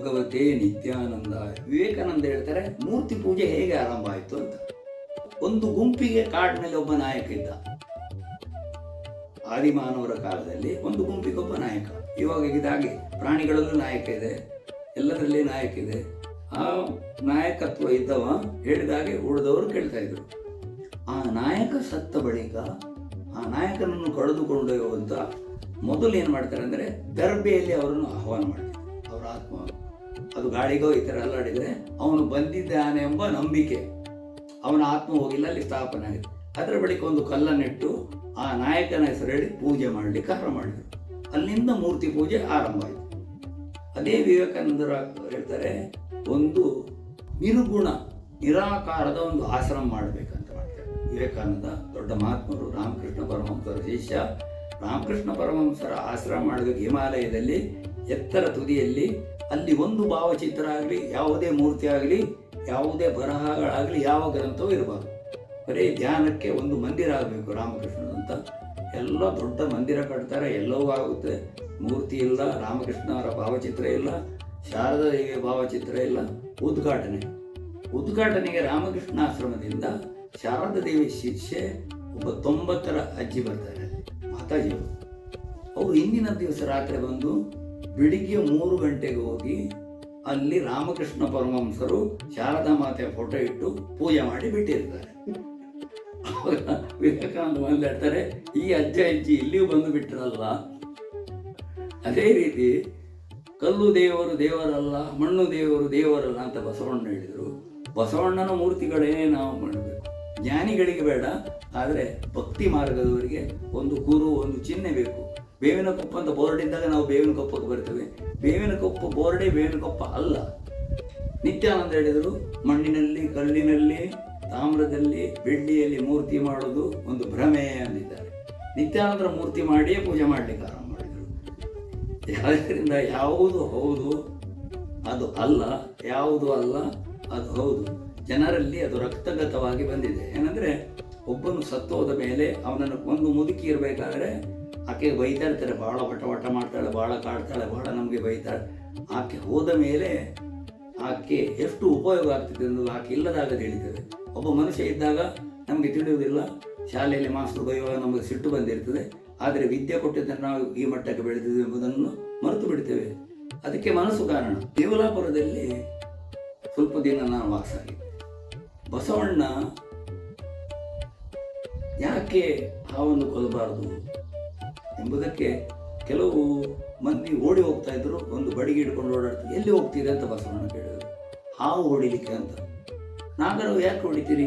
ಭಗವತೆ ನಿತ್ಯಾನಂದ. ವಿವೇಕಾನಂದ ಹೇಳ್ತಾರೆ, ಮೂರ್ತಿ ಪೂಜೆ ಹೇಗೆ ಆರಂಭ ಆಯಿತು ಅಂತ. ಒಂದು ಗುಂಪಿಗೆ ಕಾಡಿನಲ್ಲಿ ಒಬ್ಬ ನಾಯಕ ಇದ್ದ. ಆದಿಮಾನವರ ಕಾಲದಲ್ಲಿ ಒಂದು ಗುಂಪಿಗೆ ಒಬ್ಬ ನಾಯಕ. ಇವಾಗ ಇದಾಗಿ, ಪ್ರಾಣಿಗಳಲ್ಲೂ ನಾಯಕ ಇದೆ, ಎಲ್ಲದರಲ್ಲಿ ನಾಯಕ ಇದೆ. ಆ ನಾಯಕತ್ವ ಇದ್ದವ ಹೇಳಿದಾಗೆ ಉಳಿದವರು ಕೇಳ್ತಾ ಇದ್ರು. ಆ ನಾಯಕ ಸತ್ತ ಬಳಿಕ ಆ ನಾಯಕನನ್ನು ಕಳೆದುಕೊಂಡೊಯ್ಯುವಂತ ಮೊದಲು ಏನು ಮಾಡ್ತಾರೆ ಅಂದರೆ ದರ್ಬೆಯಲ್ಲಿ ಅವರನ್ನು ಆಹ್ವಾನ ಮಾಡ್ತಾರೆ. ಅವರ ಆತ್ಮ ಅದು ಗಾಳಿಗೋ ಈ ಥರ ಅಲ್ಲಾಡಿದರೆ ಅವನು ಬಂದಿದ್ದಾನೆ ಎಂಬ ನಂಬಿಕೆ. ಅವನ ಆತ್ಮ ಹೋಗಿಲ್ಲ, ಅಲ್ಲಿ ಸ್ಥಾಪನೆ ಆಗಿದೆ. ಅದರ ಬಳಿಕ ಒಂದು ಕಲ್ಲನ್ನಿಟ್ಟು ಆ ನಾಯಕನ ಹೆಸರು ಹೇಳಿ ಪೂಜೆ ಮಾಡಲಿಕ್ಕೆ ಆರಂಭ ಮಾಡಿದರು. ಅಲ್ಲಿಂದ ಮೂರ್ತಿ ಪೂಜೆ ಆರಂಭ ಆಯಿತು. ಅದೇ ವಿವೇಕಾನಂದರ ಹೇಳ್ತಾರೆ, ಒಂದು ನಿರ್ಗುಣ, ನಿರಾಕಾರದ ಒಂದು ಆಶ್ರಮ ಮಾಡಬೇಕಂತ ಮಾಡ್ತಾರೆ. ವಿವೇಕಾನಂದ ದೊಡ್ಡ ಮಹಾತ್ಮರು, ರಾಮಕೃಷ್ಣ ಪರಮಹಂಸರ ಶಿಷ್ಯ. ರಾಮಕೃಷ್ಣ ಪರಮಹಂಸರ ಆಶ್ರಮ ಮಾಡಬೇಕು ಹಿಮಾಲಯದಲ್ಲಿ, ಎತ್ತರ ತುದಿಯಲ್ಲಿ ಅಲ್ಲಿ ಒಂದು ಭಾವಚಿತ್ರ ಆಗಲಿ ಯಾವುದೇ ಮೂರ್ತಿ ಆಗಲಿ ಯಾವುದೇ ಬರಹಗಳಾಗಲಿ, ಯಾವ ಗ್ರಂಥವೂ ಇರಬಾರ್ದು. ಬರೀ ಧ್ಯಾನಕ್ಕೆ ಒಂದು ಮಂದಿರ ಆಗಬೇಕು ರಾಮಕೃಷ್ಣದಂತ ಎಲ್ಲ ದೊಡ್ಡ ಮಂದಿರ ಕಟ್ತಾರೆ ಎಲ್ಲವೂ ಆಗುತ್ತೆ. ಮೂರ್ತಿ ಇಲ್ಲ ರಾಮಕೃಷ್ಣವರ ಭಾವಚಿತ್ರ ಇಲ್ಲ ಶಾರದಾ ದೇವಿಯ ಭಾವಚಿತ್ರ ಇಲ್ಲ, ಉದ್ಘಾಟನೆ. ಉದ್ಘಾಟನೆಗೆ ರಾಮಕೃಷ್ಣ ಆಶ್ರಮದಿಂದ ಶಾರದಾ ದೇವಿ ಶಿಷ್ಯೆ ಒಬ್ಬ ತೊಂಬತ್ತರ ಅಜ್ಜಿ ಬರ್ತಾರೆ, ಮಾತಾಜಿಯವರು. ಅವರು ಹಿಂದಿನ ದಿವಸ ರಾತ್ರಿ ಬಂದು ಬೆಳಿಗ್ಗೆ ಮೂರು ಗಂಟೆಗೆ ಹೋಗಿ ಅಲ್ಲಿ ರಾಮಕೃಷ್ಣ ಪರಮಹಂಸರು ಶಾರದಾ ಮಾತೆಯ ಫೋಟೋ ಇಟ್ಟು ಪೂಜೆ ಮಾಡಿ ಬಿಟ್ಟಿರ್ತಾರೆ. ವಿವೇಕಾನಂದ ಬಂದು ಹೇಳ್ತಾರೆ, ಈ ಅಜ್ಜ ಅಜ್ಜಿ ಇಲ್ಲಿಯೂ ಬಂದು ಬಿಟ್ಟಿರಲ್ಲ ಅದೇ ರೀತಿ ಕಲ್ಲು ದೇವರು ದೇವರಲ್ಲ, ಮಣ್ಣು ದೇವರು ದೇವರಲ್ಲ ಅಂತ ಬಸವಣ್ಣ ಹೇಳಿದರು. ಬಸವಣ್ಣನ ಮೂರ್ತಿಗಳೇ ನಾವು ಮಾಡಬೇಕು. ಜ್ಞಾನಿಗಳಿಗೆ ಬೇಡ, ಆದರೆ ಭಕ್ತಿ ಮಾರ್ಗದವರಿಗೆ ಒಂದು ಗುರು ಒಂದು ಚಿಹ್ನೆ ಬೇಕು. ಬೇವಿನ ಕೊಪ್ಪ ಅಂತ ಬೋರ್ಡ್ ಇದ್ದಾಗ ನಾವು ಬೇವಿನ ಕೊಪ್ಪಕ್ಕೆ ಬರ್ತೇವೆ. ಬೇವಿನ ಕೊಪ್ಪ ಬೋರ್ಡೇ ಬೇವಿನ ಕೊಪ್ಪ ಅಲ್ಲ. ನಿತ್ಯಾನಂದ ಹೇಳಿದರು, ಮಣ್ಣಿನಲ್ಲಿ, ಕಲ್ಲಿನಲ್ಲಿ, ತಾಮ್ರದಲ್ಲಿ, ಬೆಳ್ಳಿಯಲ್ಲಿ ಮೂರ್ತಿ ಮಾಡೋದು ಒಂದು ಭ್ರಮೆ ಅಂದಿದ್ದಾರೆ. ನಿತ್ಯಾನಂದರ ಮೂರ್ತಿ ಮಾಡಿಯೇ ಪೂಜೆ ಮಾಡಲಿಕ್ಕೆ ಆರಂಭ ಮಾಡಿದರು. ಆದ್ದರಿಂದ ಯಾವುದು ಹೌದು, ಅದು ಅಲ್ಲ. ಯಾವುದು ಅಲ್ಲ, ಅದು ಹೌದು. ಜನರಲ್ಲಿ ಅದು ರಕ್ತಗತವಾಗಿ ಬಂದಿದೆ. ಏನಂದ್ರೆ, ಒಬ್ಬನು ಸತ್ತೋದ ಮೇಲೆ ಅವನನ್ನು ಒಂದು ಮುದುಕಿ ಇರಬೇಕಾದ್ರೆ ಆಕೆ ಬೈತಾ ಇರ್ತಾರೆ ಭಾಳ ವಟ ವಟ ಮಾಡ್ತಾಳೆ ಭಾಳ ಕಾಡ್ತಾಳೆ ಭಾಳ ನಮಗೆ ಬೈತಾಳೆ. ಆಕೆ ಹೋದ ಮೇಲೆ ಆಕೆ ಎಷ್ಟು ಉಪಯೋಗ ಆಗ್ತಿದೆ ಎಂದು ಆಕೆ ಇಲ್ಲದಾಗ ತಿಳಿತದೆ ಒಬ್ಬ ಮನುಷ್ಯ ಇದ್ದಾಗ ನಮಗೆ ತಿಳಿಯುವುದಿಲ್ಲ, ಶಾಲೆಯಲ್ಲಿ ಮಾಸ್ಟರ್ ಬೈಯುವಾಗ ನಮಗೆ ಸಿಟ್ಟು ಬಂದಿರ್ತದೆ. ಆದರೆ ವಿದ್ಯೆ ಕೊಟ್ಟಿದ್ದರೆ ನಾವು ಈ ಮಟ್ಟಕ್ಕೆ ಬೆಳೆದಿದ್ದೇವೆ ಎಂಬುದನ್ನು ಮರೆತು ಬಿಡ್ತೇವೆ. ಅದಕ್ಕೆ ಮನಸ್ಸು ಕಾರಣ, ದೇವಲಾಪುರದಲ್ಲಿ ಸ್ವಲ್ಪ ದಿನ ನಾನು ವಾಸ ಬಸವಣ್ಣ ಯಾಕೆ ಹಾವನ್ನು ಕೊಲ್ಲಬಾರದು? ಎಂಬುದಕ್ಕೆ ಕೆಲವು ಮಂದಿ ಓಡಿ ಹೋಗ್ತಾ ಇದ್ರು, ಒಂದು ಬಡಿಗೆ ಹಿಡ್ಕೊಂಡು ಓಡಾಡ್ತೀವಿ ಎಲ್ಲಿ ಹೋಗ್ತೀರಿ ಅಂತ ಬಸವಣ್ಣ ಕೇಳಿದ್ರು. ಹಾವು ಹೊಡಿಲಿಕ್ಕೆ ಅಂತ. ನಾಗರವು ಯಾಕೆ ಹೊಡಿತೀರಿ?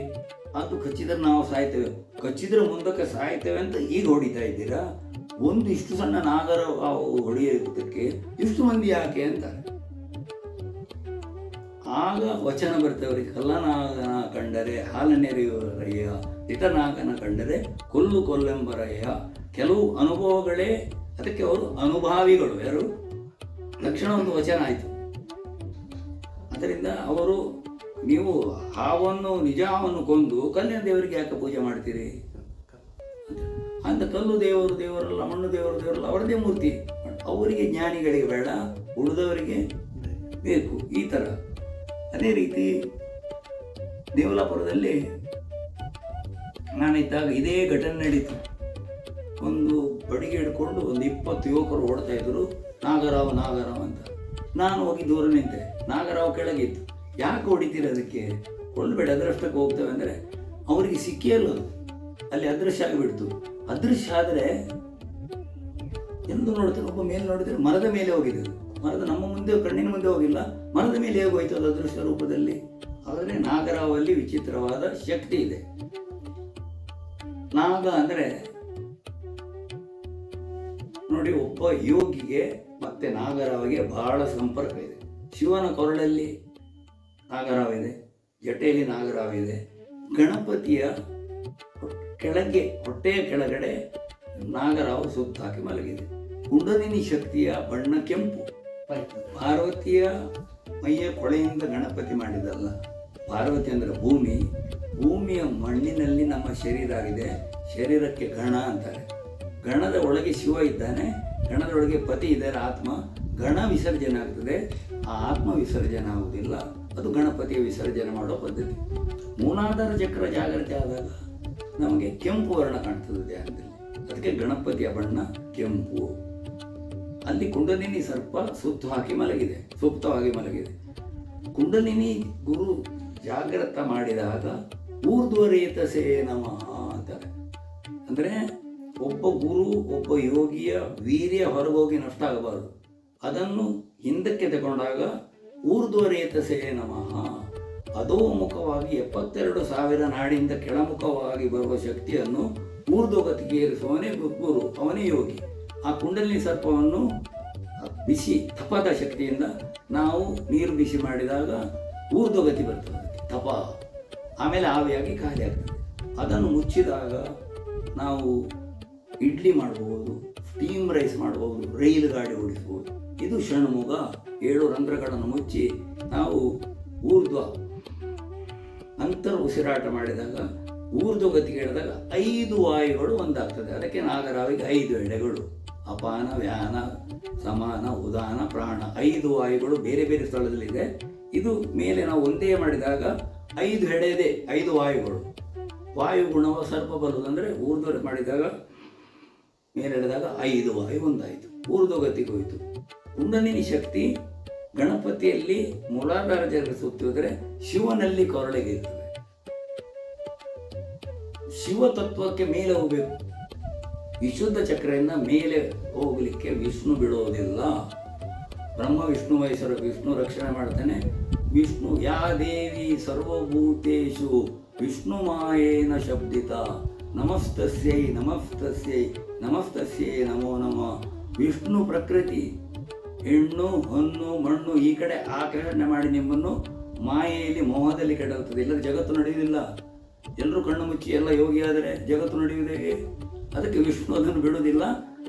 ಅದು ಕಚ್ಚಿದ್ರೆ ನಾವು ಸಾಯ್ತೇವೆ. ಕಚ್ಚಿದ್ರೆ ಮುಂದಕ್ಕೆ ಸಾಯ್ತೇವೆ ಅಂತ ಈಗ ಹೊಡಿತಾ ಇದ್ದೀರಾ? ಒಂದು ಇಷ್ಟು ಸಣ್ಣ ನಾಗರ ಹಾವು ಹೊಡೆಯೋದಕ್ಕೆ ಇಷ್ಟು ಮಂದಿ ಯಾಕೆ ಅಂತಾರೆ ಆಗ ವಚನ ಬರ್ತವ್ರಿಗೆ ಕಲ್ಲನಾಗನ ಕಂಡರೆ ಹಾಲನೆರೆಯುವರಯ್ಯ, ಹಿತನಾಗನ ಕಂಡರೆ ಕೊಲ್ಲು ಕೊಲ್ಲೆಂಬರಯ್ಯ. ಕೆಲವು ಅನುಭವಗಳೇ ಅದಕ್ಕೆ ಅವರು ಅನುಭಾವಿಗಳು. ಯಾರು? ತಕ್ಷಣ ಒಂದು ವಚನ ಆಯಿತು. ಅದರಿಂದ ಅವರು, ನೀವು ಹಾವನ್ನು ನಿಜಾವನ್ನು ಕೊಂದು ಕಲ್ಲಿನ ದೇವರಿಗೆ ಯಾಕೆ ಪೂಜೆ ಮಾಡ್ತೀರಿ? ಅಂತ. ಕಲ್ಲು ದೇವರು, ದೇವರಲ್ಲ, ಮಣ್ಣು ದೇವರು, ದೇವರಲ್ಲ, ಅವರದೇ ಮೂರ್ತಿ. ಅವರಿಗೆ ಜ್ಞಾನಿಗಳಿಗೆ ಬೇಡ, ಉಳಿದವರಿಗೆ ಬೇಕು. ಈ ಥರ ಅದೇ ರೀತಿ ದೇವಲಾಪುರದಲ್ಲಿ ನಾನಿದ್ದಾಗ ಇದೇ ಘಟನೆ ನಡೀತು. ಒಂದು ಬಡಿಗೆ ಹಿಡ್ಕೊಂಡು ಒಂದು ಇಪ್ಪತ್ತು ಯುವಕರು ಓಡ್ತಾ ಇದ್ರು, ನಾಗರಾವ್ ನಾಗರಾವ್ ಅಂತ. ನಾನು ಹೋಗಿ ದೂರ ನಿಂತೆ. ನಾಗರಾವ್ ಕೆಳಗಿತ್ತು. ಯಾಕೆ ಹೊಡಿತೀರ ಅದಕ್ಕೆ? ಕೊಲ್ಬೇಡ ಅದರಷ್ಟಕ್ಕೆ ಹೋಗ್ತೇವೆ ಅಂದರೆ ಅವರಿಗೆ ಸಿಕ್ಕಿಯಲ್ಲ ಅಲ್ಲಿ ಅದೃಶ್ಯ ಆಗಿಬಿಡ್ತು. ಅದೃಶ್ಯ ಆದರೆ ಎಂದು ನೋಡ್ತಾರೆ, ಒಬ್ಬ ಮೇಲೆ ನೋಡಿದ್ರೆ ಮರದ ಮೇಲೆ ಹೋಗಿದೆ ಮರದ ನಮ್ಮ ಮುಂದೆ, ಕಣ್ಣಿನ ಮುಂದೆ ಹೋಗಿಲ್ಲ. ಮರದ ಮೇಲೆ ಹೇಗೆ ಹೋಯ್ತು ಅದು ಅದೃಶ್ಯ ರೂಪದಲ್ಲಿ? ಆದರೆ ನಾಗರಾವಲ್ಲಿ ವಿಚಿತ್ರವಾದ ಶಕ್ತಿ ಇದೆ. ನಾಗ ಅಂದರೆ ನೋಡಿ, ಒಬ್ಬ ಯೋಗಿಗೆ ಮತ್ತೆ ನಾಗರಾವಿಗೆ ಬಹಳ ಸಂಪರ್ಕ ಇದೆ ಶಿವನ ಕೊರಳಲ್ಲಿ ನಾಗರಾವಿದೆ ಜಟೆಯಲ್ಲಿ ನಾಗರಾವಿದೆ. ಗಣಪತಿಯ ಕೆಳಗೆ, ಹೊಟ್ಟೆಯ ಕೆಳಗಡೆ ನಾಗರಾವು ಸುತ್ತಾಕಿ ಮಲಗಿದೆ. ಕುಂಡಲಿನಿ ಶಕ್ತಿಯ ಬಣ್ಣ ಕೆಂಪು. ಪಾರ್ವತಿಯ ಮೈಯ ಕೊಳೆಯಿಂದ ಗಣಪತಿ ಮಾಡಿದಲ್ಲ. ಪಾರ್ವತಿ ಅಂದರೆ ಭೂಮಿ. ಭೂಮಿಯ ಮಣ್ಣಿನಲ್ಲಿ ನಮ್ಮ ಶರೀರ ಆಗಿದೆ. ಶರೀರಕ್ಕೆ ಗಣ ಅಂತಾರೆ. ಗಣದ ಒಳಗೆ ಶಿವ ಇದ್ದಾನೆ, ಗಣದ ಒಳಗೆ ಪತಿ ಇದ್ದಾರೆ ಆತ್ಮ, ಗಣ ವಿಸರ್ಜನೆ ಆಗ್ತದೆ. ಆ ಆತ್ಮ ವಿಸರ್ಜನೆ ಆಗುವುದಿಲ್ಲ. ಅದು ಗಣಪತಿಯ ವಿಸರ್ಜನೆ ಮಾಡೋ ಪದ್ಧತಿ. ಮೂಲಾಧಾರ ಚಕ್ರ ಜಾಗೃತಿ ಆದಾಗ ನಮಗೆ ಕೆಂಪು ವರ್ಣ ಕಾಣ್ತದೆ ಧ್ಯಾನದಲ್ಲಿ ಅದಕ್ಕೆ ಗಣಪತಿಯ ಬಣ್ಣ ಕೆಂಪು. ಅಲ್ಲಿ ಕುಂಡಲಿನಿ ಸರ್ಪ ಸುತ್ತು ಹಾಕಿ ಮಲಗಿದೆ, ಸುಪ್ತವಾಗಿ ಮಲಗಿದೆ. ಕುಂಡಲಿನಿ ಗುರು ಜಾಗ್ರತ ಮಾಡಿದಾಗ, ಊರ್ಧ್ವರೇತಸೇ ನಮಃ ಅಂತಾರೆ. ಅಂದರೆ ಒಬ್ಬ ಗುರು, ಒಬ್ಬ ಯೋಗಿಯ ವೀರ್ಯ ಹೊರಗೋಗಿ ನಷ್ಟ ಆಗಬಾರದು. ಅದನ್ನು ಹಿಂದಕ್ಕೆ ತಗೊಂಡಾಗ ಊರ್ಧ್ವರೇತಸೇ ನಮಃ. ಅಧೋಮುಖವಾಗಿ ಎಪ್ಪತ್ತೆರಡು ಸಾವಿರ ನಾಡಿಂದ ಕೆಳಮುಖವಾಗಿ ಬರುವ ಶಕ್ತಿಯನ್ನು ಊರ್ಧ್ವಗತಿಗೆ ಏರಿಸುವವನೇ ಗುರು, ಅವನೇ ಯೋಗಿ. ಆ ಕುಂಡಲಿನಿ ಸರ್ಪವನ್ನು ಬಿಸಿ, ತಪದ ಶಕ್ತಿಯಿಂದ ನಾವು ನೀರು ಬಿಸಿ ಮಾಡಿದಾಗ ಊರ್ಧ್ವಗತಿ ಬರ್ತದೆ. ತಪ. ಆಮೇಲೆ ಆವಿಯಾಗಿ ಖಾಲಿ ಆಗ್ತದೆ ಅದನ್ನು ಮುಚ್ಚಿದಾಗ ನಾವು ಇಡ್ಲಿ ಮಾಡಬಹುದು ಸ್ಟೀಮ್ ರೈಸ್ ಮಾಡಬಹುದು ರೈಲು ಗಾಡಿ ಓಡಿಸಬಹುದು ಇದು ಷಣ್ಮುಗ ಏಳು ರಂಧ್ರಗಳನ್ನು ಮುಚ್ಚಿ ನಾವು ಊರ್ಧ್ವ ಅಂತರ ಉಸಿರಾಟ ಮಾಡಿದಾಗ, ಊರ್ಧ್ವ ಗತಿಗೆ ಹೇಳಿದಾಗ ಐದು ವಾಯುಗಳು ಒಂದಾಗ್ತದೆ. ಅದಕ್ಕೆ ನಾಗರಾವಿಗೆ ಐದು ಎಡೆಗಳು. ಅಪಾನ, ವ್ಯಾನ, ಸಮಾನ, ಉದಾನ, ಪ್ರಾಣ. ಐದು ವಾಯುಗಳು ಬೇರೆ ಬೇರೆ ಸ್ಥಳದಲ್ಲಿದೆ. ಇದು ಮೇಲೆ ನಾವು ಒಂದೇ ಮಾಡಿದಾಗ ಐದು ಹೆಡೆಯದೆ ಐದು ವಾಯುಗಳು. ವಾಯುಗುಣವ ಸರ್ಪ ಬರುವುದು ಅಂದರೆ ಊರ್ಧ್ವ ಮಾಡಿದಾಗ ಮೇಲೆ ಎಳೆದಾಗ ಐದು ವಾಯು ಒಂದಾಯಿತು ಊರ್ಧ್ವಗತಿಗೋಯಿತು ಕುಂಡಲಿನಿ ಶಕ್ತಿ ಗಣಪತಿಯಲ್ಲಿ ಮೂಲಾಧಾರ ಜರುಗಿಸುತ್ತಿ ಹೋದರೆ ಶಿವನಲ್ಲಿ ಕೊರಳಿಗೆ ಇರ್ತದೆ. ಶಿವ ತತ್ವಕ್ಕೆ ಮೇಲೆ ಹೋಗಬೇಕು. ವಿಶುದ್ಧ ಚಕ್ರದಿಂದ ಮೇಲೆ ಹೋಗಲಿಕ್ಕೆ ವಿಷ್ಣು ಬಿಡೋದಿಲ್ಲ. ಬ್ರಹ್ಮ, ವಿಷ್ಣು, ಮಹೇಶ್ವರ, ವಿಷ್ಣು ರಕ್ಷಣೆ ಮಾಡ್ತಾನೆ. ವಿಷ್ಣು, ಯಾ ದೇವಿ ಸರ್ವಭೂತೇಶು, ವಿಷ್ಣು ಮಾಯೇನ ಶಬ್ದಿತ, ನಮಸ್ತಸ್ಯೈ ನಮಸ್ತಸ್ಯೈ ನಮಸ್ತಸ್ಯೈ ನಮೋ ನಮ. ವಿಷ್ಣು ಪ್ರಕೃತಿ, ಹೆಣ್ಣು, ಹೊನ್ನು, ಮಣ್ಣು, ಈ ಕಡೆ ಆಕರ್ಷಣೆ ಮಾಡಿ ನಿಮ್ಮನ್ನು ಮಾಯೆಯಲ್ಲಿ, ಮೋಹದಲ್ಲಿ ಕೆಡಗುತ್ತದೆ ಇಲ್ಲದ ಜಗತ್ತು ನಡೆಯುವುದಿಲ್ಲ. ಎಲ್ಲರೂ ಕಣ್ಣು ಮುಚ್ಚಿ ಎಲ್ಲ ಯೋಗಿ ಆದರೆ ಜಗತ್ತು ನಡೆಯುವುದೇ ಅದಕ್ಕೆ ವಿಷ್ಣು ಅದನ್ನು ಬಿಡುವುದಿಲ್ಲ.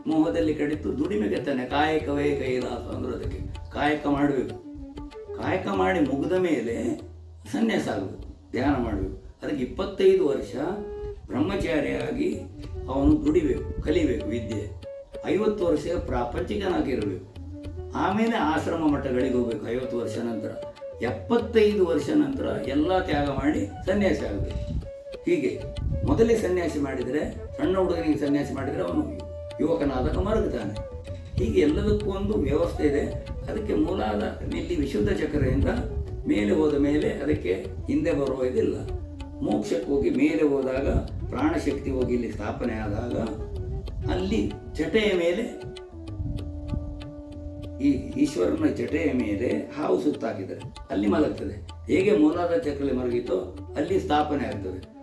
ಮೋಹದಲ್ಲಿ ಕಡಿತು ದುಡಿಮೆಗೆ ತಾನೆ. ಕಾಯಕವೇ ಕೈಲಾಸ ಅಂದ್ರೆ ಅದಕ್ಕೆ. ಕಾಯಕ ಮಾಡಬೇಕು. ಕಾಯಕ ಮಾಡಿ ಮುಗಿದ ಮೇಲೆ ಸನ್ಯಾಸ ಆಗಬೇಕು. ಧ್ಯಾನ ಮಾಡಬೇಕು. ಅದಕ್ಕೆ ಇಪ್ಪತ್ತೈದು ವರ್ಷ ಬ್ರಹ್ಮಚಾರಿಯಾಗಿ ಅವನು ದುಡಿಬೇಕು, ಕಲಿಬೇಕು ವಿದ್ಯೆ. ಐವತ್ತು ವರ್ಷ ಪ್ರಾಪಂಚಿಕನಾಗಿರಬೇಕು. ಆಮೇಲೆ ಆಶ್ರಮ ಮಠಗಳಿಗೆ ಹೋಗ್ಬೇಕು ಐವತ್ತು ವರ್ಷ ನಂತರ. ಎಪ್ಪತ್ತೈದು ವರ್ಷ ನಂತರ ಎಲ್ಲ ತ್ಯಾಗ ಮಾಡಿ ಸನ್ಯಾಸಿ ಆಗಬೇಕು. ಹೀಗೆ ಮೊದಲೇ ಸನ್ಯಾಸಿ ಮಾಡಿದರೆ, ಸಣ್ಣ ಹುಡುಗನಿಗೆ ಸನ್ಯಾಸಿ ಮಾಡಿದರೆ ಅವನು ಯುವಕನಾದಾಗ ಮರಗುತ್ತಾನೆ ಹೀಗೆ ಎಲ್ಲದಕ್ಕೂ ಒಂದು ವ್ಯವಸ್ಥೆ ಇದೆ. ಅದಕ್ಕೆ ಮೂಲಾದ ಇಲ್ಲಿ ವಿಶುದ್ಧ ಚಕ್ರದಿಂದ ಮೇಲೆ ಹೋದ ಮೇಲೆ ಅದಕ್ಕೆ ಹಿಂದೆ ಬರುವ ಇದಿಲ್ಲ. ಮೋಕ್ಷಕ್ಕೆ ಹೋಗಿ ಮೇಲೆ ಹೋದಾಗ ಪ್ರಾಣಶಕ್ತಿ ಹೋಗಿ ಇಲ್ಲಿ ಸ್ಥಾಪನೆ ಆದಾಗ ಅಲ್ಲಿ ಜಟೆಯ ಮೇಲೆ ಈ ಈಶ್ವರನ ಜಟೆಯ ಮೇಲೆ ಹಾವು ಸುತ್ತಾಕಿದರೆ, ಅಲ್ಲಿ ಮಲಗ್ತದೆ. ಹೇಗೆ ಮೂಲಾಧಾರ ಚಕ್ರಲ್ಲಿ ಮಲಗಿತೋ ಅಲ್ಲಿ ಸ್ಥಾಪನೆ ಆಗ್ತದೆ.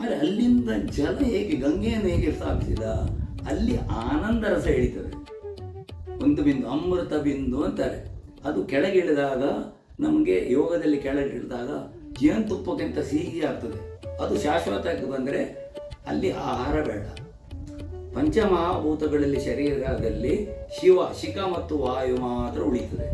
ಆದರೆ ಅಲ್ಲಿಂದ ಜಲ ಹೇಗೆ, ಗಂಗೆಯನ್ನು ಹೇಗೆ ಸ್ಥಾಪಿಸಿದ? ಅಲ್ಲಿ ಆನಂದ ರಸ ಎಳಿತದೆ. ಒಂದು ಬಿಂದು ಅಮೃತ ಬಿಂದು ಅಂತಾರೆ. ಅದು ಕೆಳಗಿಳಿದಾಗ ನಮಗೆ ಯೋಗದಲ್ಲಿ ಕೆಳಗಿಳಿದಾಗ ಜೇನುತುಪ್ಪಕ್ಕಿಂತ ಸಿಹಿ ಆಗ್ತದೆ ಅದು ಶಾಶ್ವತಕ್ಕೆ ಬಂದರೆ ಅಲ್ಲಿ ಆಹಾರ ಬೇಡ. ಪಂಚಮಹಾಭೂತಗಳಲ್ಲಿ ಶರೀರದಲ್ಲಿ ಶಿವ, ಶಿಖ ಮತ್ತು ವಾಯು ಮಾತ್ರ ಉಳಿತದೆ.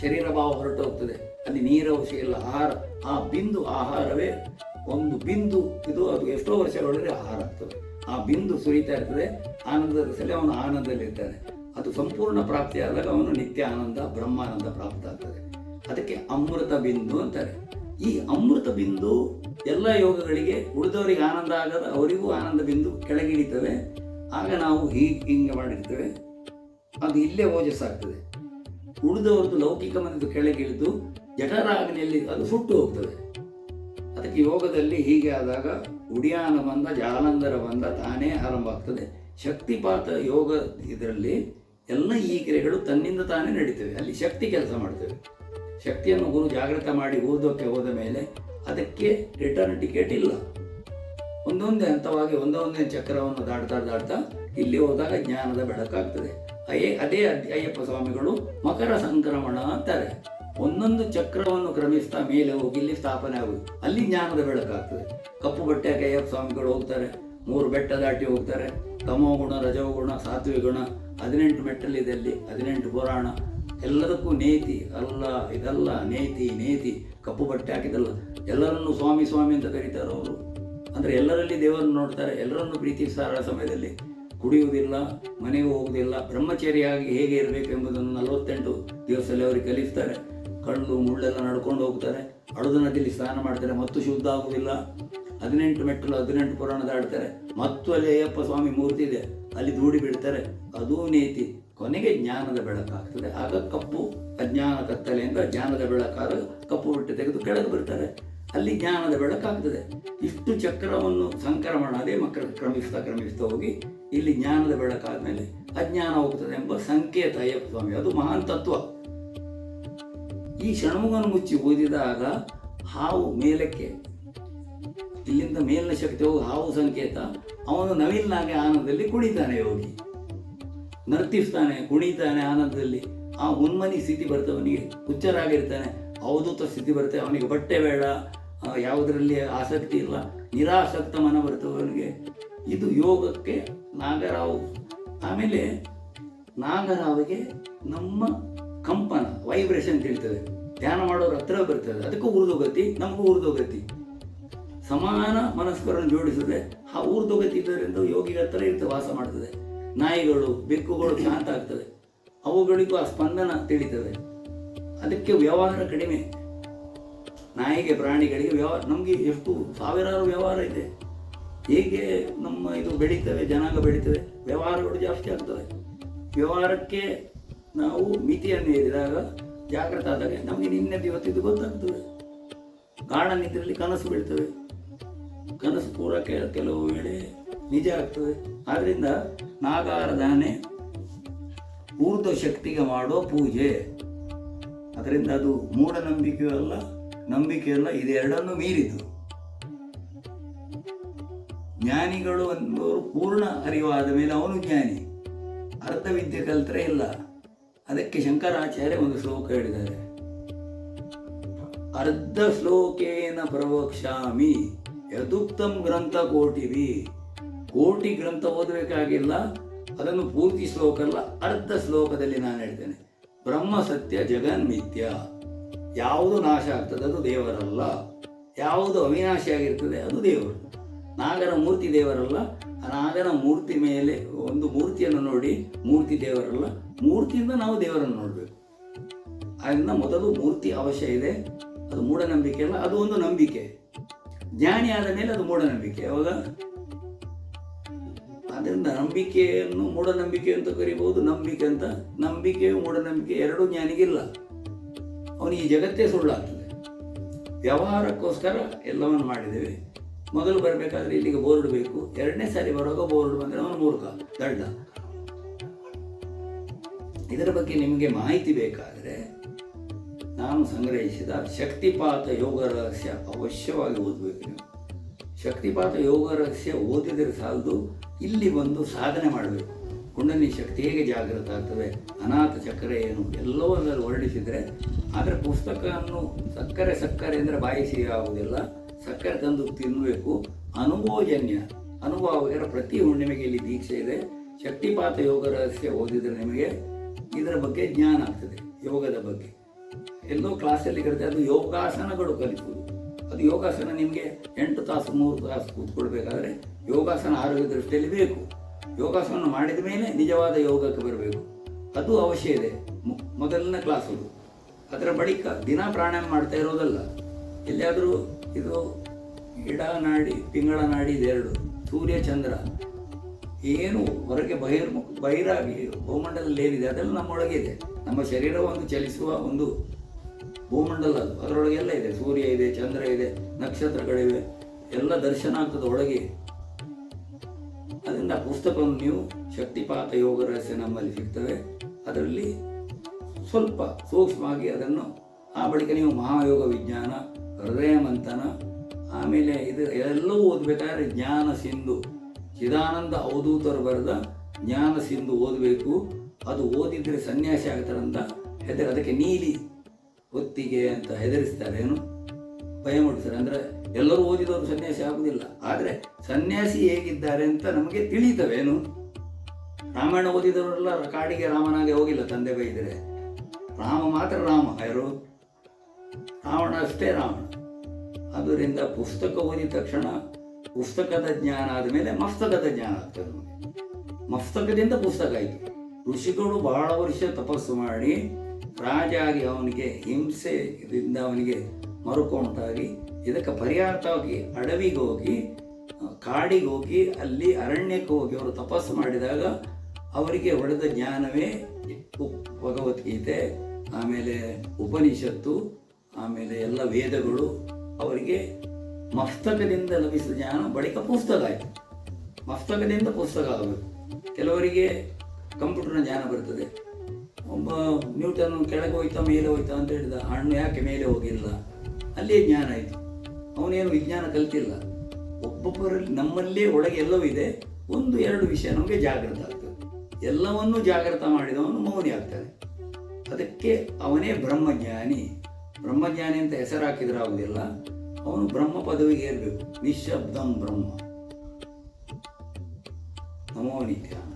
ಶರೀರ ಭಾವ ಹೊರಟು ಹೋಗ್ತದೆ ಅಲ್ಲಿ ನೀರವಶ ಇಲ್ಲ ಆಹಾರ. ಆ ಬಿಂದು ಆಹಾರವೇ ಒಂದು ಬಿಂದು. ಇದು ಅದು ಎಷ್ಟೋ ವರ್ಷಗಳೊಳಗೆ ಆಹಾರ ಆಗ್ತದೆ. ಆ ಬಿಂದು ಸುರಿತಾ ಇರ್ತದೆ. ಆನಂದದ ಸಲ ಅವನು ಆನಂದದಲ್ಲಿರ್ತಾನೆ ಅದು ಸಂಪೂರ್ಣ ಪ್ರಾಪ್ತಿಯಾದಾಗ ಅವನು ನಿತ್ಯ ಆನಂದ ಬ್ರಹ್ಮಾನಂದ ಪ್ರಾಪ್ತ ಆಗ್ತದೆ. ಅದಕ್ಕೆ ಅಮೃತ ಬಿಂದು ಅಂತಾರೆ. ಈ ಅಮೃತ ಬಿಂದು ಎಲ್ಲ ಯೋಗಗಳಿಗೆ ಉಳಿದವರಿಗೆ ಆನಂದ ಆಗದ ಅವರಿಗೂ ಆನಂದ ಬಿಂದು ಕೆಳಗಿಳಿತವೆ ಆಗ ನಾವು ಹೀಗೆ ಹಿಂಗೆ ಮಾಡಿರ್ತೇವೆ. ಅದು ಇಲ್ಲೇ ಓಜಸ್ಸಾಗ್ತದೆ ಉಳಿದವರದ್ದು ಲೌಕಿಕ ಮನದ್ದು ಕೆಳಗಿಳಿದು ಜಠರಾಗಿನಲ್ಲಿ ಅದು ಸುಟ್ಟು ಹೋಗ್ತದೆ. ಅದಕ್ಕೆ ಯೋಗದಲ್ಲಿ ಹೀಗೆ ಆದಾಗ ಉಡಿಯಾನ ಬಂದ, ಜಾಲಂಧರ ಬಂದ ತಾನೇ ಆರಂಭ ಆಗ್ತದೆ. ಶಕ್ತಿಪಾತ ಯೋಗ ಇದರಲ್ಲಿ ಎಲ್ಲ ಈ ಕ್ರಿಯೆಗಳು ತನ್ನಿಂದ ತಾನೇ ನಡೀತವೆ. ಅಲ್ಲಿ ಶಕ್ತಿ ಕೆಲಸ ಮಾಡ್ತೇವೆ. ಶಕ್ತಿಯನ್ನು ಗುರು ಜಾಗೃತ ಮಾಡಿ ಓದೋಕ್ಕೆ ಹೋದ ಮೇಲೆ ಅದಕ್ಕೆ ರಿಟರ್ನ್ ಟಿಕೆಟ್ ಇಲ್ಲ. ಒಂದೊಂದೇ ಹಂತವಾಗಿ ಒಂದೊಂದೇ ಚಕ್ರವನ್ನು ದಾಟ್ತಾ ದಾಟ್ತಾ ಇಲ್ಲಿ ಹೋದಾಗ ಜ್ಞಾನದ ಬೆಳಕಾಗ್ತದೆ. ಅಯ್ಯ, ಅದೇ ಅಯ್ಯಪ್ಪ ಸ್ವಾಮಿಗಳು ಮಕರ ಸಂಕ್ರಮಣ ಅಂತಾರೆ. ಒಂದೊಂದು ಚಕ್ರವನ್ನು ಕ್ರಮಿಸ್ತಾ ಮೇಲೆ ಹೋಗಿ ಇಲ್ಲಿ ಸ್ಥಾಪನೆ ಆಗುದು. ಅಲ್ಲಿ ಜ್ಞಾನದ ಬೆಳಕಾಗ್ತದೆ. ಕಪ್ಪು ಬಟ್ಟೆ ಅಯ್ಯಪ್ಪ ಸ್ವಾಮಿಗಳು ಹೋಗ್ತಾರೆ. ಮೂರು ಬೆಟ್ಟ ದಾಟಿ ಹೋಗ್ತಾರೆ. ತಮೋ ಗುಣ ರಜೋ ಗುಣ ಸಾತ್ವಿಕ ಗುಣ ಹದಿನೆಂಟು ಮೆಟ್ಟಲಿದೆ ಅಲ್ಲಿ, ಹದಿನೆಂಟು ಪುರಾಣ. ಎಲ್ಲದಕ್ಕೂ ನೇತಿ, ಅಲ್ಲ, ಇದಲ್ಲ, ನೇತಿ ನೇತಿ, ಕಪ್ಪು ಬಟ್ಟೆ ಹಾಕಿದಲ್ಲ ಎಲ್ಲರನ್ನು ಸ್ವಾಮಿ ಸ್ವಾಮಿ ಅಂತ ಕರೀತಾರೆ ಅವರು. ಅಂದರೆ ಎಲ್ಲರಲ್ಲಿ ದೇವರನ್ನು ನೋಡ್ತಾರೆ, ಎಲ್ಲರನ್ನು ಪ್ರೀತಿಸ್ತಾರ ಸಮಯದಲ್ಲಿ. ಕುಡಿಯುವುದಿಲ್ಲ, ಮನೆಗೆ ಹೋಗುವುದಿಲ್ಲ, ಬ್ರಹ್ಮಚರ್ಯಾಗಿ ಹೇಗೆ ಇರಬೇಕು ಎಂಬುದನ್ನು ನಲವತ್ತೆಂಟು ದಿವಸದಲ್ಲಿ ಅವರಿಗೆ ಕಲಿಸ್ತಾರೆ. ಕಣ್ಣು, ಮುಳ್ಳೆಲ್ಲ ನಡ್ಕೊಂಡು ಹೋಗ್ತಾರೆ. ಅಳುದು ನದಿಯಲ್ಲಿ ಸ್ನಾನ ಮಾಡ್ತಾರೆ, ಮತ್ತು ಶುದ್ಧ ಆಗುವುದಿಲ್ಲ. ಹದಿನೆಂಟು ಮೆಟ್ಟಲು, ಹದಿನೆಂಟು ಪುರಾಣ ದಾಡ್ತಾರೆ ಮತ್ತು ಅಲ್ಲಿ ಅಯ್ಯಪ್ಪ ಸ್ವಾಮಿ ಮೂರ್ತಿ ಇದೆ, ಅಲ್ಲಿ ದೂಡಿ ಬಿಡ್ತಾರೆ ಅದೂ ನೀತಿ. ಕೊನೆಗೆ ಜ್ಞಾನದ ಬೆಳಕಾಗ್ತದೆ ಆಗ ಕಪ್ಪು ಅಜ್ಞಾನ ಕತ್ತಲೆಯಿಂದ ಜ್ಞಾನದ ಬೆಳಕಾದ ಕಪ್ಪು ಹೊಟ್ಟೆ ತೆಗೆದು ಕೆಳಗೆ ಬರ್ತಾರೆ ಅಲ್ಲಿ ಜ್ಞಾನದ ಬೆಳಕಾಗ್ತದೆ ಇಷ್ಟು ಚಕ್ರವನ್ನು ಸಂಕ್ರಮಣ ಅದೇ ಮಕ್ಕಳ ಕ್ರಮಿಸ್ತಾ ಕ್ರಮಿಸ್ತಾ ಹೋಗಿ ಇಲ್ಲಿ ಜ್ಞಾನದ ಬೆಳಕಾದ ಮೇಲೆ ಅಜ್ಞಾನ ಹೋಗ್ತದೆ ಎಂಬ ಸಂಕೇತ ಅಯ್ಯಪ್ಪ ಸ್ವಾಮಿ. ಅದು ಮಹಾನ್ ತತ್ವ. ಈ ಷಣ್ಮುಖನ ಮುಚ್ಚಿ ಓದಿದಾಗ ಹಾವು ಮೇಲಕ್ಕೆ, ಇಲ್ಲಿಂದ ಮೇಲಿನ ಶಕ್ತಿ ಹೋಗಿ ಹಾವು ಸಂಕೇತ. ಅವನು ನವಿಲ್ನಾಗೆ ಆನಂದದಲ್ಲಿ ಕುಣಿತಾನೆ ಯೋಗಿ ನರ್ತಿಸ್ತಾನೆ ಕುಣಿತಾನೆ ಆನಂದದಲ್ಲಿ ಆ ಉನ್ಮನಿ ಸ್ಥಿತಿ ಬರ್ತವೆ ಅವನಿಗೆ. ಹುಚ್ಚರಾಗಿರ್ತಾನೆ ಅವಧೂತ ಸ್ಥಿತಿ ಬರುತ್ತೆ. ಅವನಿಗೆ ಬಟ್ಟೆ ಬೇಡ ಯಾವುದರಲ್ಲಿ ಆಸಕ್ತಿ ಇಲ್ಲ, ನಿರಾಸಕ್ತ ಮನ ಬರ್ತವೆ ಅವನಿಗೆ. ಇದು ಯೋಗಕ್ಕೆ ನಾಗರಾವ್. ಆಮೇಲೆ ನಾಗರಾವಿಗೆ ನಮ್ಮ ಕಂಪನ ವೈಬ್ರೇಷನ್ ತಿಳ್ತದೆ ಧ್ಯಾನ ಮಾಡೋರು ಹತ್ರ ಬರ್ತದೆ. ಅದಕ್ಕೂ ಊರ್ಧ್ವಗತಿ, ನಮಗೂ ಊರ್ಧ್ವಗತಿ. ಸಮಾನ ಮನಸ್ಕರನ್ನು ಜೋಡಿಸಿದ್ರೆ ಆ ಊರ್ದೋಗತಿ ಇದ್ದರಿಂದ ಯೋಗಿಗೆ ಹತ್ರ ಇರ್ತದೆ ವಾಸ ಮಾಡ್ತದೆ. ನಾಯಿಗಳು, ಬೆಕ್ಕುಗಳು ಶಾಂತ ಆಗ್ತದೆ. ಅವುಗಳಿಗೂ ಆ ಸ್ಪಂದನ ತಿಳಿತದೆ. ಅದಕ್ಕೆ ವ್ಯವಹಾರ ಕಡಿಮೆ. ನಾಯಿಗೆ, ಪ್ರಾಣಿಗಳಿಗೆ ವ್ಯವಹಾರ, ನಮಗೆ ಎಷ್ಟು ಸಾವಿರಾರು ವ್ಯವಹಾರ ಇದೆ. ಹೇಗೆ ನಮ್ಮ ಇದು ಬೆಳೀತವೆ, ಜನಾಂಗ ಬೆಳೀತವೆ? ವ್ಯವಹಾರಗಳು ಜಾಸ್ತಿ ಆಗ್ತವೆ. ವ್ಯವಹಾರಕ್ಕೆ ನಾವು ಮಿತಿಯನ್ನು ಹೇಳಿದಾಗ ಜಾಗೃತ ಆದಾಗ ನಮಗೆ ನಿನ್ನೆ ಇವತ್ತಿದ್ದು ಗೊತ್ತಾಗ್ತದೆ. ಗಾಢ ನಿದ್ರೆಯಲ್ಲಿ ಕನಸು ಬೀಳ್ತವೆ. ಕನಸು ಪೂರ ಕೆಲವು ವೇಳೆ ನಿಜ ಆಗ್ತದೆ. ಆದ್ರಿಂದ ನಾಗಾರಾಧನೆ ಊರ್ಧ್ವ ಶಕ್ತಿಗೆ ಮಾಡೋ ಪೂಜೆ. ಅದರಿಂದ ಅದು ಮೂಢನಂಬಿಕೆಯೂ ಅಲ್ಲ ನಂಬಿಕೆಯಲ್ಲ ಇದೆರಡನ್ನು ಮೀರಿದು ಜ್ಞಾನಿಗಳು ಅನ್ನೋರು ಪೂರ್ಣ ಅರಿವಾದ ಮೇಲೆ ಅವನು ಜ್ಞಾನಿ. ಅರ್ಧ ವಿದ್ಯೆ ಕಲ್ತರೆ ಇಲ್ಲ. ಅದಕ್ಕೆ ಶಂಕರಾಚಾರ್ಯ ಒಂದು ಶ್ಲೋಕ ಹೇಳಿದ್ದಾರೆ. ಅರ್ಧ ಶ್ಲೋಕೇನ ಪ್ರವಕ್ಷಾಮಿ ಯದುಕ್ತಂ ಗ್ರಂಥ ಕೋಟಿವಿ ಕೋಟಿ ಗ್ರಂಥ ಓದಬೇಕಾಗಿಲ್ಲ, ಅದನ್ನು ಪೂರ್ತಿ ಶ್ಲೋಕ ಅಲ್ಲ, ಅರ್ಧ ಶ್ಲೋಕದಲ್ಲಿ ನಾನು ಹೇಳ್ತೇನೆ. ಬ್ರಹ್ಮ ಸತ್ಯ, ಜಗನ್ ಮಿಥ್ಯ. ಯಾವುದು ನಾಶ ಆಗ್ತದೆ ಅದು ದೇವರಲ್ಲ. ಯಾವುದು ಅವಿನಾಶಿಯಾಗಿರ್ತದೆ ಅದು ದೇವರು. ನಾಗರ ಮೂರ್ತಿ ದೇವರಲ್ಲ. ಆ ನಾಗರ ಮೂರ್ತಿ ಮೇಲೆ ಒಂದು ಮೂರ್ತಿಯನ್ನು ನೋಡಿ, ಮೂರ್ತಿ ದೇವರಲ್ಲ. ಮೂರ್ತಿಯಿಂದ ನಾವು ದೇವರನ್ನು ನೋಡಬೇಕು. ಆದ್ದರಿಂದ ಮೊದಲು ಮೂರ್ತಿ ಅವಶ್ಯ ಇದೆ, ಅದು ಮೂಢನಂಬಿಕೆ ಅಲ್ಲ, ಅದು ಒಂದು ನಂಬಿಕೆ. ಜ್ಞಾನಿ ಆದ ಮೇಲೆ ಅದು ಮೂಢನಂಬಿಕೆ. ಅವಾಗ ಅದರಿಂದ ನಂಬಿಕೆಯನ್ನು ಮೂಢನಂಬಿಕೆ ಅಂತ ಕರಿಬಹುದು. ನಂಬಿಕೆ ಅಂತ, ನಂಬಿಕೆ, ಮೂಢನಂಬಿಕೆ ಎರಡೂ ಜ್ಞಾನಿಗಿಲ್ಲ. ಅವನು ಈ ಜಗತ್ತೇ ಸುಳ್ಳಾಗ್ತದೆ. ವ್ಯವಹಾರಕ್ಕೋಸ್ಕರ ಎಲ್ಲವನ್ನು ಮಾಡಿದ್ದೇವೆ. ಮೊದಲು ಬರಬೇಕಾದ್ರೆ ಇಲ್ಲಿಗೆ ಬೋರ್ಡ್ ಬೇಕು ಎರಡನೇ ಸಾರಿ ಬರುವಾಗ ಬೋರ್ಡ್ ಬಂದರೆ ಅವನು ಮೂರ್ಖ, ದಡ್ಡ. ಇದರ ಬಗ್ಗೆ ನಿಮಗೆ ಮಾಹಿತಿ ಬೇಕಾದರೆ ನಾನು ಸಂಗ್ರಹಿಸಿದ ಶಕ್ತಿಪಾತ ಯೋಗ ರಹಸ್ಯ ಅವಶ್ಯವಾಗಿ ಓದಬೇಕು ಶಕ್ತಿಪಾತ ಯೋಗ ರಹಸ್ಯ ಓದಿದರೆ ಸಾಲದು. ಇಲ್ಲಿ ಬಂದು ಸಾಧನೆ ಮಾಡಬೇಕು. ಕುಂಡಲಿ ಶಕ್ತಿ ಹೇಗೆ ಜಾಗೃತ ಆಗ್ತದೆ? ಅನಾಥ ಚಕ್ರ ಏನು? ಎಲ್ಲವನ್ನೂ ವರ್ಣಿಸಿದರೆ, ಆದರೆ ಪುಸ್ತಕವನ್ನು ಸಕ್ಕರೆ ಸಕ್ಕರೆ ಅಂದರೆ ಬಾಯಿ ಸಿಹಿ ಆಗುವುದಿಲ್ಲ. ಸಕ್ಕರೆ ತಂದು ತಿನ್ನಬೇಕು ಅನುಭವಜನ್ಯ. ಅನುಭವ ಪ್ರತಿ ಹುಣ್ಣಿಮೆಗೆ ಇಲ್ಲಿ ದೀಕ್ಷೆ ಇದೆ. ಶಕ್ತಿಪಾತ ಯೋಗ ರಹಸ್ಯ ಓದಿದರೆ ನಿಮಗೆ ಇದರ ಬಗ್ಗೆ ಜ್ಞಾನ ಆಗ್ತದೆ, ಯೋಗದ ಬಗ್ಗೆ. ಎಲ್ಲೋ ಕ್ಲಾಸಲ್ಲಿ ಕಲಿತೆ ಅದು ಯೋಗಾಸನಗಳು ಕಲಿಸುವುದು. ಅದು ಯೋಗಾಸನ ನಿಮಗೆ ಎಂಟು ತಾಸು, ಮೂರು ತಾಸು ಕೂತ್ಕೊಳ್ಬೇಕಾದ್ರೆ ಯೋಗಾಸನ ಆರೋಗ್ಯ ದೃಷ್ಟಿಯಲ್ಲಿ ಬೇಕು. ಯೋಗಾಸನ ಮಾಡಿದ ಮೇಲೆ ನಿಜವಾದ ಯೋಗಕ್ಕೆ ಬರಬೇಕು. ಅದು ಅವಶ್ಯ ಇದೆ. ಮೊದಲನೇ ಕ್ಲಾಸ್ ಅದು. ಅದರ ಬಳಿಕ ದಿನ ಪ್ರಾಣಾಯಾಮ ಮಾಡ್ತಾ ಇರೋದಲ್ಲ, ಎಲ್ಲಿಯಾದರೂ ಇದು ಗಿಡ ನಾಡಿ, ಪಿಂಗಳ ನಾಡಿ ಇದೆರಡು ಸೂರ್ಯ, ಚಂದ್ರ. ಏನು ಹೊರಗೆ ಬಹಿರ್, ಬಹಿರಾಗಿ ಭೂಮಂಡಲದಲ್ಲಿ ಏನಿದೆ ಅದೆಲ್ಲ ನಮ್ಮೊಳಗೆ ಇದೆ. ನಮ್ಮ ಶರೀರ ಚಲಿಸುವ ಒಂದು ಭೂಮಂಡಲ ಅದು. ಅದರೊಳಗೆಲ್ಲ ಇದೆ. ಸೂರ್ಯ ಇದೆ, ಚಂದ್ರ ಇದೆ, ನಕ್ಷತ್ರಗಳಿವೆ. ಎಲ್ಲ ದರ್ಶನ ಆಗ್ತದೆ ಒಳಗೆ. ಅದರಿಂದ ಪುಸ್ತಕ ಪುಸ್ತಕವನ್ನು ನೀವು ಶಕ್ತಿಪಾತ ಯೋಗ ರಹಸ್ಯ ನಮ್ಮಲ್ಲಿ ಸಿಗ್ತವೆ ಅದರಲ್ಲಿ ಸ್ವಲ್ಪ ಸೂಕ್ಷ್ಮವಾಗಿ ಅದನ್ನು ಆ ಬಳಿಕ ನೀವು ಮಹಾಯೋಗ ವಿಜ್ಞಾನ, ಹೃದಯ ಮಂಥನ, ಆಮೇಲೆ ಇದು ಎಲ್ಲವೂ ಓದಬೇಕಾದ್ರೆ ಜ್ಞಾನ ಸಿಂಧು. ಚಿದಾನಂದ ಅವಧೂತರು ಬರೆದ ಜ್ಞಾನ ಸಿಂಧು ಓದಬೇಕು. ಅದು ಓದಿದ್ರೆ ಸನ್ಯಾಸಿ ಆಗ್ತಾರಂತ ಹೆದರಿ ಅದಕ್ಕೆ ನೀಲಿ ಹೊತ್ತಿಗೆ ಅಂತ ಹೆದರಿಸ್ತಾರೆ, ಏನು? ಭಯ ಮೂಡಿಸ್ತಾರೆ. ಅಂದರೆ ಎಲ್ಲರೂ ಓದಿದವರು ಸನ್ಯಾಸಿ ಆಗುವುದಿಲ್ಲ ಆದರೆ ಸನ್ಯಾಸಿ ಹೇಗಿದ್ದಾರೆ ಅಂತ ನಮಗೆ ತಿಳಿತವೇನು ರಾಮಾಯಣ ಓದಿದವರೆಲ್ಲ ಕಾಡಿಗೆ ರಾಮನಾಗೆ ಹೋಗಿಲ್ಲ, ತಂದೆ ಬೈದರೆ. ರಾಮ ಮಾತ್ರ ರಾಮ, ಯಾರು? ರಾವಣ ಅಷ್ಟೇ ರಾವಣ. ಅದರಿಂದ ಪುಸ್ತಕ ಓದಿದ ತಕ್ಷಣ ಪುಸ್ತಕದ ಜ್ಞಾನ ಆದಮೇಲೆ ಮಸ್ತಕದ ಜ್ಞಾನ ಆಗ್ತದೆ ನಮಗೆ. ಮಸ್ತಕದಿಂದ ಪುಸ್ತಕ ಆಯಿತು. ಋಷಿಗಳು ಬಹಳ ವರ್ಷ ತಪಸ್ಸು ಮಾಡಿ ರಾಜ ಆಗಿ ಅವನಿಗೆ ಹಿಂಸೆಯಿಂದ ಅವನಿಗೆ ಮರುಕೊಂಡಾಗಿ ಇದಕ್ಕೆ ಪರಿಹಾರವಾಗಿ ಅಡವಿಗೆ ಹೋಗಿ ಕಾಡಿಗೆ ಹೋಗಿ, ಅಲ್ಲಿ ಅರಣ್ಯಕ್ಕೆ ಹೋಗಿ ಅವರು ತಪಸ್ಸು ಮಾಡಿದಾಗ ಅವರಿಗೆ ಹೊಡೆದ ಜ್ಞಾನವೇ ಭಗವದ್ಗೀತೆ, ಆಮೇಲೆ ಉಪನಿಷತ್ತು, ಆಮೇಲೆ ಎಲ್ಲ ವೇದಗಳು ಅವರಿಗೆ ಮಸ್ತಕದಿಂದ ಲಭಿಸಿದ ಜ್ಞಾನ, ಬಳಿಕ ಪುಸ್ತಕ ಆಯಿತು. ಮಸ್ತಕದಿಂದ ಪುಸ್ತಕ ಆಗಬೇಕು. ಕೆಲವರಿಗೆ ಕಂಪ್ಯೂಟರ್ನ ಜ್ಞಾನ ಬರ್ತದೆ. ಒಬ್ಬ ನ್ಯೂಟನ್ ಕೆಳಗೆ ಹೋಯ್ತಾ, ಮೇಲೆ ಹೋಯ್ತಾ ಅಂತ ಹೇಳಿದ, ಹಣ್ಣು ಯಾಕೆ ಮೇಲೆ ಹೋಗಿಲ್ಲ? ಅಲ್ಲಿಯೇ ಜ್ಞಾನ ಆಯಿತು. ಅವನೇನು ವಿಜ್ಞಾನ ಕಲಿತಿಲ್ಲ. ಒಬ್ಬೊಬ್ಬರಲ್ಲಿ ನಮ್ಮಲ್ಲೇ ಒಳಗೆ ಎಲ್ಲವೂ ಇದೆ. ಒಂದು, ಎರಡು ವಿಷಯ ನಮಗೆ ಜಾಗೃತ ಆಗ್ತದೆ. ಎಲ್ಲವನ್ನೂ ಜಾಗೃತ ಮಾಡಿದವನು ಮೌನಿ ಆಗ್ತಾನೆ. ಅದಕ್ಕೆ ಅವನೇ ಬ್ರಹ್ಮಜ್ಞಾನಿ. ಬ್ರಹ್ಮಜ್ಞಾನಿ ಅಂತ ಹೆಸರು ಹಾಕಿದ್ರೆ ಆಗುದಿಲ್ಲ. ಅವನು ಬ್ರಹ್ಮ ಪದವಿಗೆ ಏರಬೇಕು ನಿಶಬ್ದಂ ಬ್ರಹ್ಮ. ನಮೋ ನಿತ್ಯ.